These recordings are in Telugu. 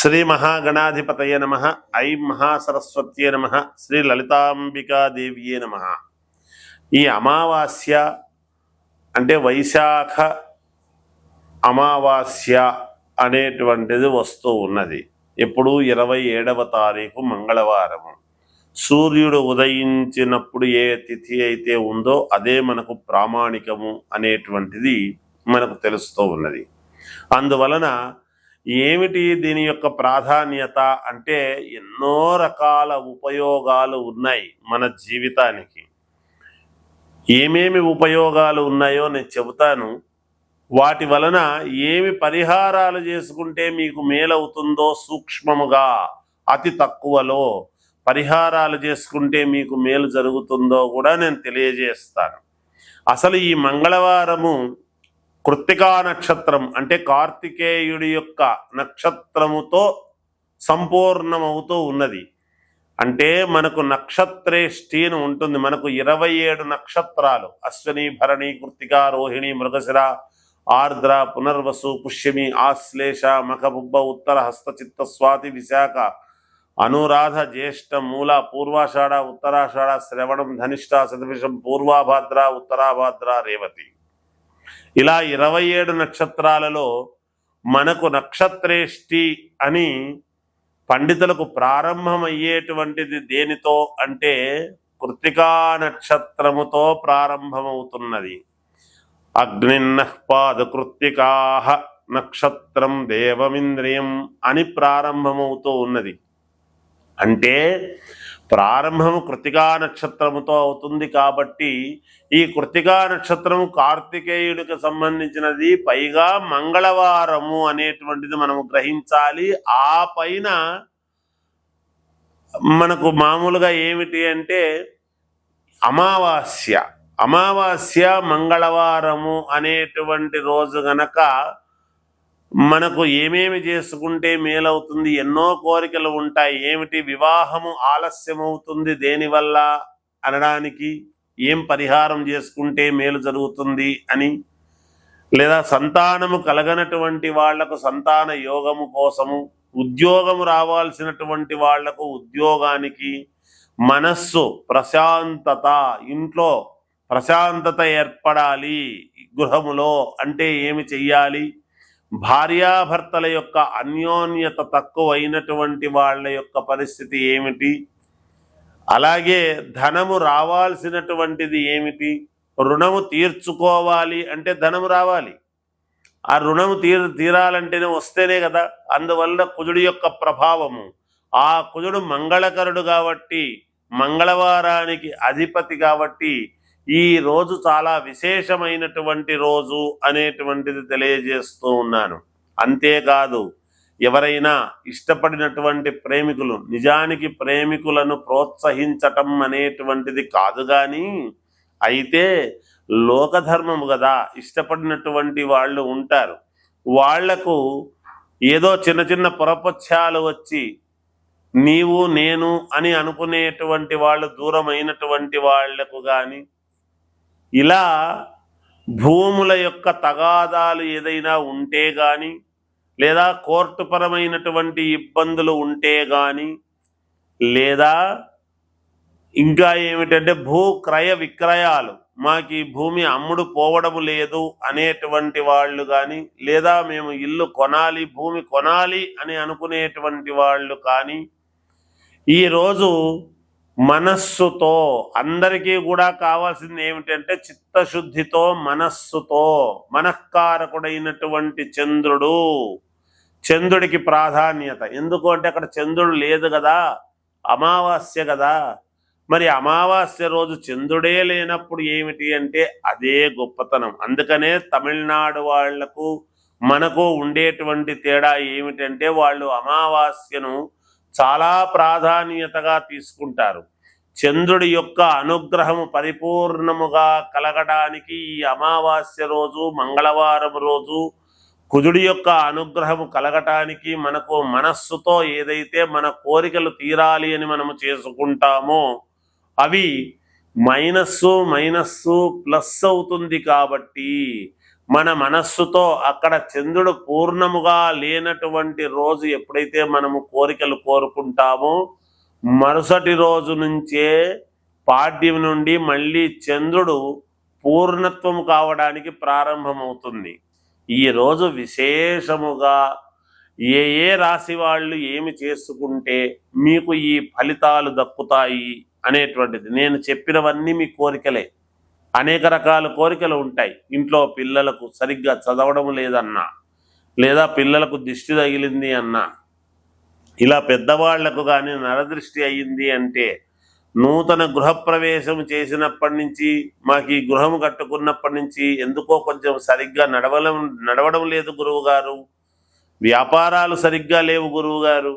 శ్రీ మహాగణాధిపతయ నమ ఐ మహాసరస్వత్యే నమ శ్రీ లలితాంబికాదేవ్యే నమ. ఈ అమావాస్య అంటే వైశాఖ అమావాస్య అనేటువంటిది వస్తూ ఉన్నది. ఎప్పుడు ఇరవై ఏడవ తారీఖు మంగళవారం సూర్యుడు ఉదయించినప్పుడు ఏ తిథి అయితే ఉందో అదే మనకు ప్రామాణికము అనేటువంటిది మనకు తెలుస్తూ ఉన్నది. అందువలన ఏమిటి దీని యొక్క ప్రాధాన్యత అంటే ఎన్నో రకాల ఉపయోగాలు ఉన్నాయి మన జీవితానికి. ఏమేమి ఉపయోగాలు ఉన్నాయో నేను చెబుతాను. వాటి వలన ఏమి పరిహారాలు చేసుకుంటే మీకు మేలవుతుందో సూక్ష్మముగా అతి తక్కువలో పరిహారాలు చేసుకుంటే మీకు మేలు జరుగుతుందో కూడా నేను తెలియజేస్తాను. అసలు ఈ మంగళవారము కృత్తికా నక్షత్రం అంటే కార్తికేయుడి యొక్క నక్షత్రముతో సంపూర్ణమవుతూ ఉన్నది. అంటే మనకు నక్షత్రేష్టి అని ఉంటుంది. మనకు ఇరవై ఏడు నక్షత్రాలు. అశ్వని భరణి కృత్తిక రోహిణి మృగశిర ఆర్ద్ర పునర్వసు పుష్యమి ఆశ్లేష మఖబుబ్బ ఉత్తర హస్తచిత్త స్వాతి విశాఖ అనురాధ జ్యేష్ఠ మూల పూర్వాషాఢ ఉత్తరాషాఢ శ్రవణం ధనిష్ట శతభిషం పూర్వాభాద్ర ఉత్తరాభాద్ర రేవతి. ఇలా ఇరవై ఏడు నక్షత్రాలలో మనకు నక్షత్రేష్టి అని పండితులకు ప్రారంభమయ్యేటువంటిది దేనితో అంటే కృతికా నక్షత్రముతో ప్రారంభమవుతున్నది. అగ్నిన్న పాదకృత్తికా నక్షత్రం దేవమింద్రియం అని ప్రారంభమవుతూ ఉన్నది. అంటే ప్రారంభము కృతికా నక్షత్రముతో అవుతుంది కాబట్టి ఈ కృతికా నక్షత్రము కార్తికేయుడికి సంబంధించినది. పైగా మంగళవారము అనేటువంటిది మనము గ్రహించాలి. ఆ పైన మనకు మామూలుగా ఏమిటి అంటే అమావాస్య. అమావాస్య మంగళవారము అనేటువంటి రోజు గనక మనకు ఏమేమి చేసుకుంటే మేలవుతుంది ఎన్నో కోరికలు ఉంటాయి ఏమిటి వివాహము ఆలస్యమవుతుంది దేనివల్ల అనడానికి ఏం పరిహారం చేసుకుంటే మేలు జరుగుతుంది అని లేదా సంతానము కలగనటువంటి వాళ్ళకు సంతాన యోగము కోసము ఉద్యోగము రావాల్సినటువంటి వాళ్ళకు ఉద్యోగానికి మనస్సు ప్రశాంతత ఇంట్లో ప్రశాంతత ఏర్పడాలి గృహములో అంటే ఏమి చెయ్యాలి? భార్యాభర్తల యొక్క అన్యోన్యత తక్కువైనటువంటి వాళ్ళ యొక్క పరిస్థితి ఏమిటి? అలాగే ధనము రావాల్సినటువంటిది ఏమిటి? రుణము తీర్చుకోవాలి అంటే ధనము రావాలి. ఆ రుణము తీర్ తీరాలంటేనే వస్తేనే కదా. అందువల్ల కుజుడి యొక్క ప్రభావము. ఆ కుజుడు మంగళకరుడు కాబట్టి మంగళవారానికి అధిపతి కాబట్టి ఈ రోజు చాలా విశేషమైనటువంటి రోజు అనేటువంటిది తెలియజేస్తూ ఉన్నాను. అంతేకాదు ఎవరైనా ఇష్టపడినటువంటి ప్రేమికులు నిజానికి ప్రేమికులను ప్రోత్సహించటం అనేటువంటిది కాదు కానీ అయితే లోకధర్మము కదా ఇష్టపడినటువంటి వాళ్ళు ఉంటారు. వాళ్ళకు ఏదో చిన్న చిన్న పొరపక్షాలు వచ్చి నీవు నేను అని అనుకునేటువంటి వాళ్ళు దూరమైనటువంటి వాళ్ళకు కానీ ఇలా భూముల యొక్క తగాదాలు ఏదైనా ఉంటే కానీ లేదా కోర్టుపరమైనటువంటి ఇబ్బందులు ఉంటే కానీ లేదా ఇంకా ఏమిటంటే భూ క్రయ విక్రయాలు మాకు ఈ భూమి అమ్ముడు పోవడం లేదు అనేటువంటి వాళ్ళు కానీ లేదా మేము ఇల్లు కొనాలి భూమి కొనాలి అని అనుకునేటువంటి వాళ్ళు కానీ ఈరోజు మనస్సుతో అందరికీ కూడా కావాల్సింది ఏమిటంటే చిత్తశుద్ధితో మనస్సుతో మనఃకారకుడైనటువంటి చంద్రుడు. చంద్రుడికి ప్రాధాన్యత. ఎందుకు అంటే అక్కడ చంద్రుడు లేదు కదా అమావాస్య కదా. మరి అమావాస్య రోజు చంద్రుడే లేనప్పుడు ఏమిటి అంటే అదే గొప్పతనం. అందుకనే తమిళనాడు వాళ్ళకు మనకు ఉండేటువంటి తేడా ఏమిటంటే వాళ్ళు అమావాస్యను చాలా ప్రాధాన్యతగా తీసుకుంటారు. చంద్రుడి యొక్క అనుగ్రహము పరిపూర్ణముగా కలగడానికి ఈ అమావాస్య రోజు మంగళవారం రోజు కుజుడి యొక్క అనుగ్రహము కలగటానికి మనకు మనస్సుతో ఏదైతే మన కోరికలు తీరాలి అని మనము చేసుకుంటామో అవి మైనస్సు మైనస్సు ప్లస్ అవుతుంది కాబట్టి మన మనస్సుతో అక్కడ చంద్రుడు పూర్ణముగా లేనటువంటి రోజు ఎప్పుడైతే మనము కోరికలు కోరుకుంటామో మరుసటి రోజు నుంచే పాడ్యం నుండి మళ్ళీ చంద్రుడు పూర్ణత్వం కావడానికి ప్రారంభమవుతుంది. ఈ రోజు విశేషముగా ఏ ఏ రాశి వాళ్ళు ఏమి చేసుకుంటే మీకు ఈ ఫలితాలు దక్కుతాయి అనేటువంటిది. నేను చెప్పినవన్నీ మీ కోరికలే. అనేక రకాల కోరికలు ఉంటాయి. ఇంట్లో పిల్లలకు సరిగ్గా చదవడం లేదన్నా లేదా పిల్లలకు దిష్టి తగిలింది అన్నా ఇలా పెద్దవాళ్ళకు కానీ నరదృష్టి అయ్యింది అంటే నూతన గృహప్రవేశం చేసినప్పటి నుంచి మాకు ఈ గృహం కట్టుకున్నప్పటి నుంచి ఎందుకో కొంచెం సరిగ్గా నడవడం నడవడం లేదు గురువు గారు వ్యాపారాలు సరిగ్గా లేవు గురువు గారు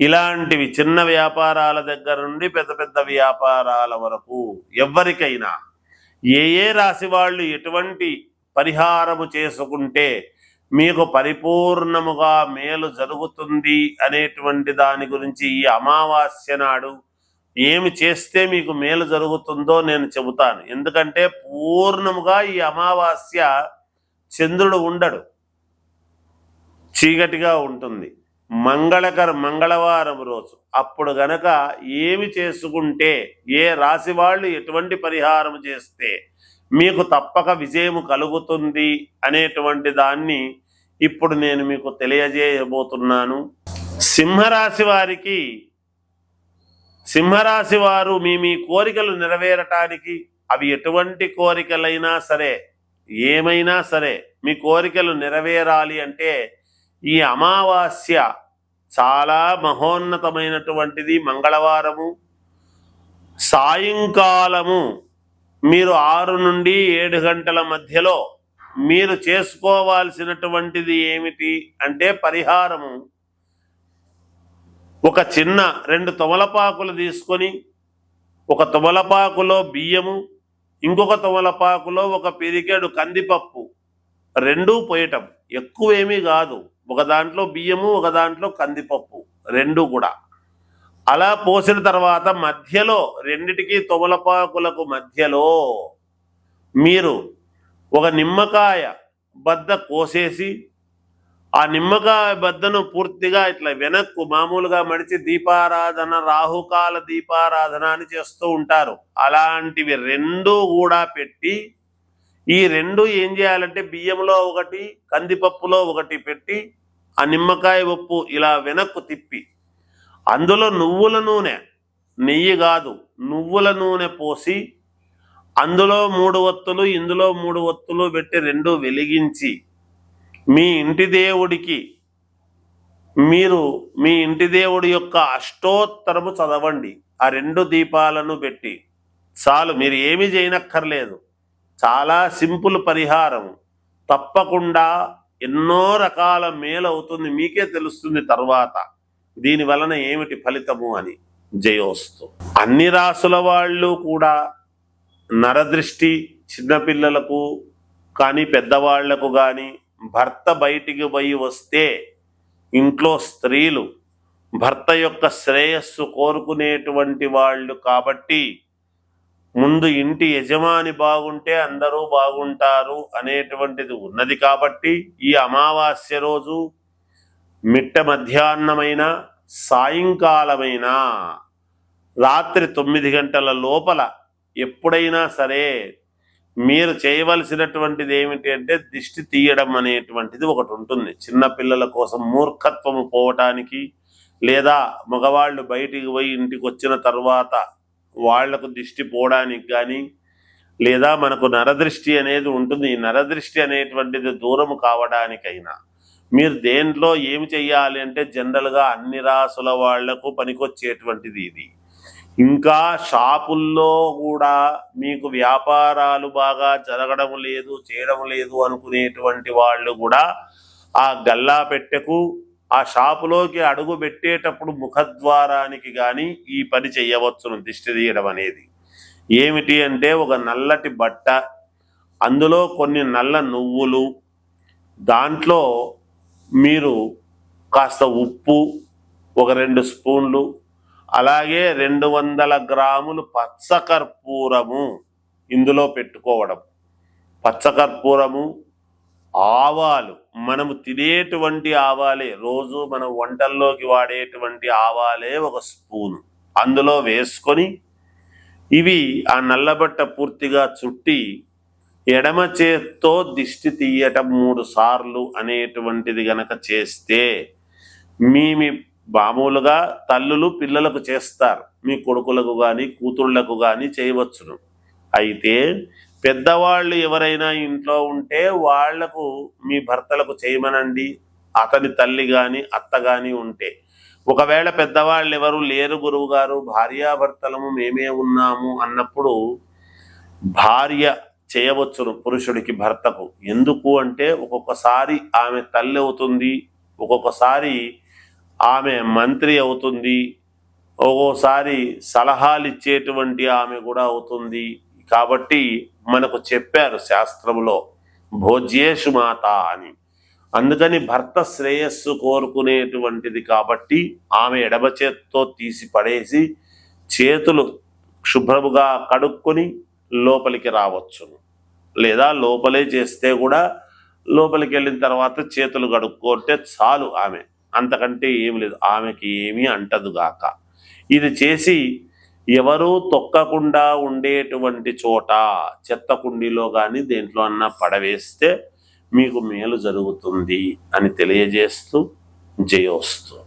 ఇలాంటివి చిన్న వ్యాపారాల దగ్గర నుండి పెద్ద పెద్ద వ్యాపారాల వరకు ఎవరికైనా ఏ ఏ రాశి వాళ్ళు ఎటువంటి పరిహారము చేసుకుంటే మీకు పరిపూర్ణముగా మేలు జరుగుతుంది అనేటువంటి దాని గురించి ఈ అమావాస్య నాడు ఏమి చేస్తే మీకు మేలు జరుగుతుందో నేను చెబుతాను. ఎందుకంటే పూర్ణముగా ఈ అమావాస్య చంద్రుడు ఉండడు. చీకటిగా ఉంటుంది. మంగళకర మంగళవారం రోజు. అప్పుడు గనక ఏమి చేసుకుంటే ఏ రాశి వాళ్ళు ఎటువంటి పరిహారం చేస్తే మీకు తప్పక విజయము కలుగుతుంది అనేటువంటి దాన్ని ఇప్పుడు నేను మీకు తెలియజేయబోతున్నాను. సింహరాశి వారికి సింహరాశి వారు మీ మీ కోరికలు నెరవేరటానికి అవి ఎటువంటి కోరికలైనా సరే ఏమైనా సరే మీ కోరికలు నెరవేరాలి అంటే ఈ అమావాస్య చాలా మహోన్నతమైనటువంటిది మంగళవారము సాయంకాలము మీరు ఆరు నుండి ఏడు గంటల మధ్యలో మీరు చేసుకోవాల్సినటువంటిది ఏమిటి అంటే పరిహారము. ఒక చిన్న రెండు తొమలపాకులు తీసుకొని ఒక తుమలపాకులో బియ్యము ఇంకొక తుమలపాకులో ఒక పిరికెడు కందిపప్పు రెండూ పోయటం. ఎక్కువేమీ కాదు. ఒక దాంట్లో బియ్యము ఒక దాంట్లో కందిపప్పు రెండు కూడా. అలా పోసిన తర్వాత మధ్యలో రెండిటికి తొమలపాకులకు మధ్యలో మీరు ఒక నిమ్మకాయ బద్ద కోసేసి ఆ నిమ్మకాయ బద్దను పూర్తిగా ఇట్లా వెనక్కు మామూలుగా మడిచి దీపారాధన రాహుకాల దీపారాధన అని చేస్తూ ఉంటారు. అలాంటివి రెండు కూడా పెట్టి ఈ రెండు ఏం చేయాలంటే బియ్యంలో ఒకటి కందిపప్పులో ఒకటి పెట్టి ఆ నిమ్మకాయ ఉప్పు ఇలా వెనక్కు తిప్పి అందులో నువ్వుల నూనె నెయ్యి కాదు నువ్వుల నూనె పోసి అందులో మూడు ఒత్తులు ఇందులో మూడు ఒత్తులు పెట్టి రెండు వెలిగించి మీ ఇంటి దేవుడికి మీరు మీ ఇంటి దేవుడి యొక్క అష్టోత్తరము చదవండి. ఆ రెండు దీపాలను పెట్టి చాలు మీరు ఏమి చేయనక్కర్లేదు. చాలా సింపుల్ పరిహారం. తప్పకుండా ఎన్నో రకాల మేలు అవుతుంది. మీకే తెలుస్తుంది తర్వాత. దీని వలన ఏమిటి ఫలితము అని జయోస్తు. అన్ని రాసుల వాళ్ళు కూడా నరదృష్టి చిన్నపిల్లలకు కానీ పెద్దవాళ్ళకు కానీ భర్త బయటికి పోయి వస్తే ఇంట్లో స్త్రీలు భర్త యొక్క శ్రేయస్సు కోరుకునేటువంటి వాళ్ళు కాబట్టి ముందు ఇంటి యజమాని బాగుంటే అందరూ బాగుంటారు అనేటువంటిది ఉన్నది కాబట్టి ఈ అమావాస్య రోజు మిట్ట మధ్యాహ్నమైన సాయంకాలమైనా రాత్రి తొమ్మిది గంటల లోపల ఎప్పుడైనా సరే మీరు చేయవలసినటువంటిది ఏమిటి అంటే దిష్టి తీయడం అనేటువంటిది ఒకటి ఉంటుంది చిన్నపిల్లల కోసం మూర్ఖత్వము పోవటానికి లేదా మగవాళ్ళు బయటికి పోయి ఇంటికి వచ్చిన తర్వాత వాళ్ళకు దిష్టి పోవడానికి కానీ లేదా మనకు నరదృష్టి అనేది ఉంటుంది. ఈ నరదృష్టి అనేటువంటిది దూరం కావడానికైనా మీరు దేంట్లో ఏమి చెయ్యాలి అంటే జనరల్గా అన్ని రాసుల వాళ్ళకు పనికొచ్చేటువంటిది ఇది. ఇంకా షాపుల్లో కూడా మీకు వ్యాపారాలు బాగా జరగడం లేదు చేయడం లేదు అనుకునేటువంటి వాళ్ళు కూడా ఆ గల్లా పెట్టెకు ఆ షాపులోకి అడుగు పెట్టేటప్పుడు ముఖద్వారానికి కానీ ఈ పని చేయవచ్చును దిష్టి తీయడం అనేది. ఏమిటి అంటే ఒక నల్లటి బట్ట అందులో కొన్ని నల్ల నువ్వులు దాంట్లో మీరు కాస్త ఉప్పు ఒక రెండు స్పూన్లు అలాగే రెండు వందల గ్రాములు పచ్చకర్పూరము ఇందులో పెట్టుకోవడం. పచ్చకర్పూరము ఆవాలు మనము తినేటువంటి ఆవాలే రోజు మనం వంటల్లోకి వాడేటువంటి ఆవాలే ఒక స్పూను. అందులో వేసుకొని ఇవి ఆ నల్లబట్ట పూర్తిగా చుట్టి ఎడమ చేత్తో దిష్టి తీయటం మూడు సార్లు అనేటువంటిది గనక చేస్తే మీ మీ మామూలుగా తల్లులు పిల్లలకు చేస్తారు. మీ కొడుకులకు కానీ కూతుళ్ళకు కానీ చేయవచ్చును. అయితే పెద్దవాళ్ళు ఎవరైనా ఇంట్లో ఉంటే వాళ్ళకు మీ భర్తలకు చేయమనండి. అతని తల్లి కానీ అత్త కానీ ఉంటే. ఒకవేళ పెద్దవాళ్ళు ఎవరు లేరు గురువు గారు భార్యాభర్తలము మేమే ఉన్నాము అన్నప్పుడు భార్య చేయవచ్చును పురుషుడికి భర్తకు. ఎందుకు అంటే ఒక్కొక్కసారి ఆమె తల్లి అవుతుంది ఒక్కొక్కసారి ఆమె మంత్రి అవుతుంది ఒక్కోసారి సలహాలు ఇచ్చేటువంటి ఆమె కూడా అవుతుంది. కాబట్టి మనకు చెప్పారు శాస్త్రంలో భోజ్యేషు మాత అని. అందుకని భర్త శ్రేయస్సు కోరుకునేటువంటిది కాబట్టి ఆమె ఎడమ చేత్తో తీసి పడేసి చేతులు శుభ్రముగా కడుక్కొని లోపలికి రావచ్చును. లేదా లోపలే చేస్తే కూడా లోపలికి వెళ్ళిన తర్వాత చేతులు కడుక్కుంటే చాలు ఆమె. అంతకంటే ఏమి లేదు. ఆమెకి ఏమీ అంటదుగాక ఇది చేసి ఎవరూ తొక్కకుండా ఉండేటువంటి చోట చెత్త కుండీలో కానీ దేంట్లో అన్నా పడవేస్తే మీకు మేలు జరుగుతుంది అని తెలియజేస్తూ జయోస్తు.